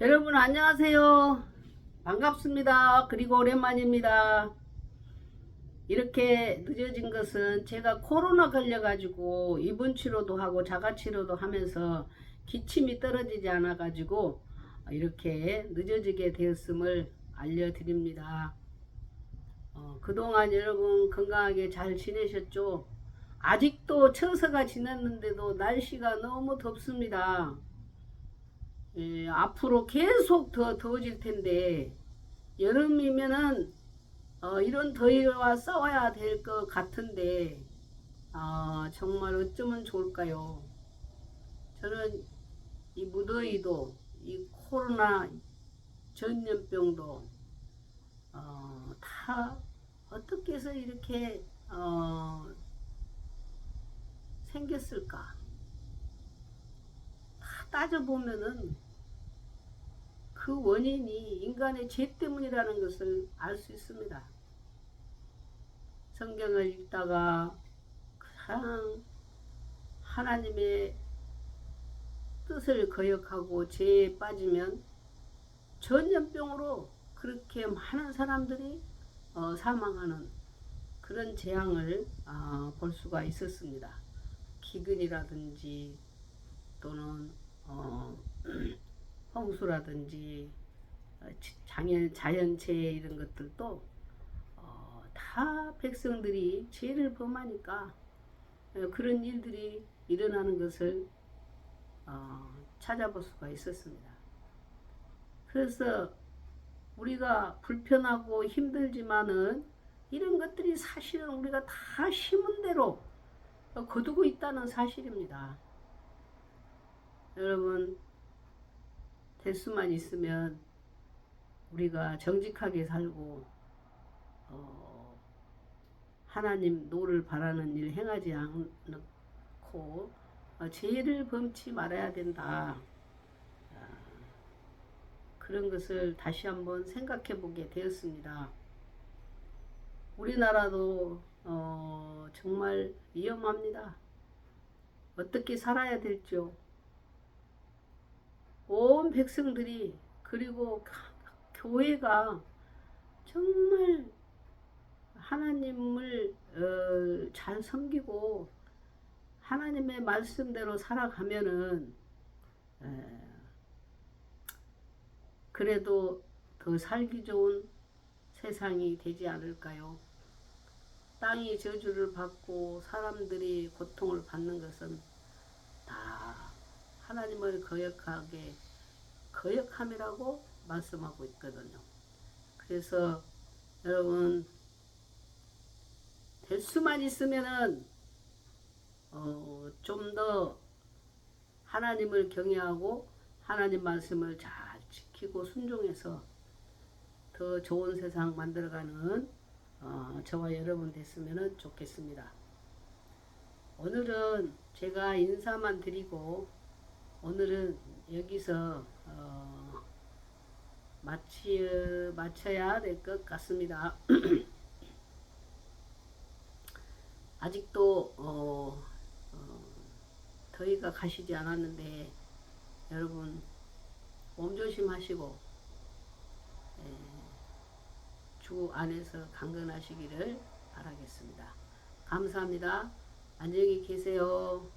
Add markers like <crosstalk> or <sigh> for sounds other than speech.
여러분 안녕하세요. 반갑습니다. 그리고 오랜만입니다. 이렇게 늦어진 것은 제가 코로나 걸려 가지고 입원 치료도 하고 자가 치료도 하면서 기침이 떨어지지 않아 가지고 이렇게 늦어지게 되었음을 알려드립니다. 어, 그동안 여러분 건강하게 잘 지내셨죠? 아직도 처서가 지났는데도 날씨가 너무 덥습니다. 예, 앞으로 계속 더 더워질 텐데 여름이면은 어, 이런 더위와 싸워야 될 것 같은데 아, 정말 어쩌면 좋을까요? 저는 이 무더위도 이 코로나 전염병도 어, 다 어떻게 해서 이렇게 어, 생겼을까? 다 따져보면은 그 원인이 인간의 죄 때문이라는 것을 알 수 있습니다. 성경을 읽다가 그냥 하나님의 뜻을 거역하고 죄에 빠지면 전염병으로 그렇게 많은 사람들이 어, 사망하는 그런 재앙을 아, 볼 수가 있었습니다. 기근이라든지 또는 어, 홍수라든지 어, 자연 자연재해 이런 것들도 어, 다 백성들이 죄를 범하니까 어, 그런 일들이 일어나는 것을 어, 찾아볼 수가 있었습니다. 그래서 우리가 불편하고 힘들지만은 이런 것들이 사실은 우리가 다 힘은 대로 거두고 있다는 사실입니다. 여러분 될 수만 있으면 우리가 정직하게 살고 어, 하나님 노를 바라는 일 행하지 않고 어, 죄를 범치 말아야 된다. 아, 그런 것을 다시 한번 생각해 보게 되었습니다. 우리나라도 어, 정말 위험합니다. 어떻게 살아야 될지요. 온 백성들이 그리고 교회가 정말 하나님을 어, 잘 섬기고 하나님의 말씀대로 살아가면은 에, 그래도 더 살기 좋은 세상이 되지 않을까요? 땅이 저주를 받고 사람들이 고통을 받는 것은 다 하나님을 거역하게 거역함이라고 말씀하고 있거든요. 그래서 여러분 될 수만 있으면은 어, 좀 더 하나님을 경외하고 하나님 말씀을 잘 지키고 순종해서 더 좋은 세상 만들어가는 어, 저와 여러분 됐으면 좋겠습니다. 오늘은 제가 인사만 드리고 오늘은 여기서 어, 마치, 마쳐야 될 것 같습니다. <clears throat> 아직도 어, 어, 더위가 가시지 않았는데 여러분 몸 조심하시고 에, 주 안에서 강건하시기를 바라겠습니다. 감사합니다. 안녕히 계세요.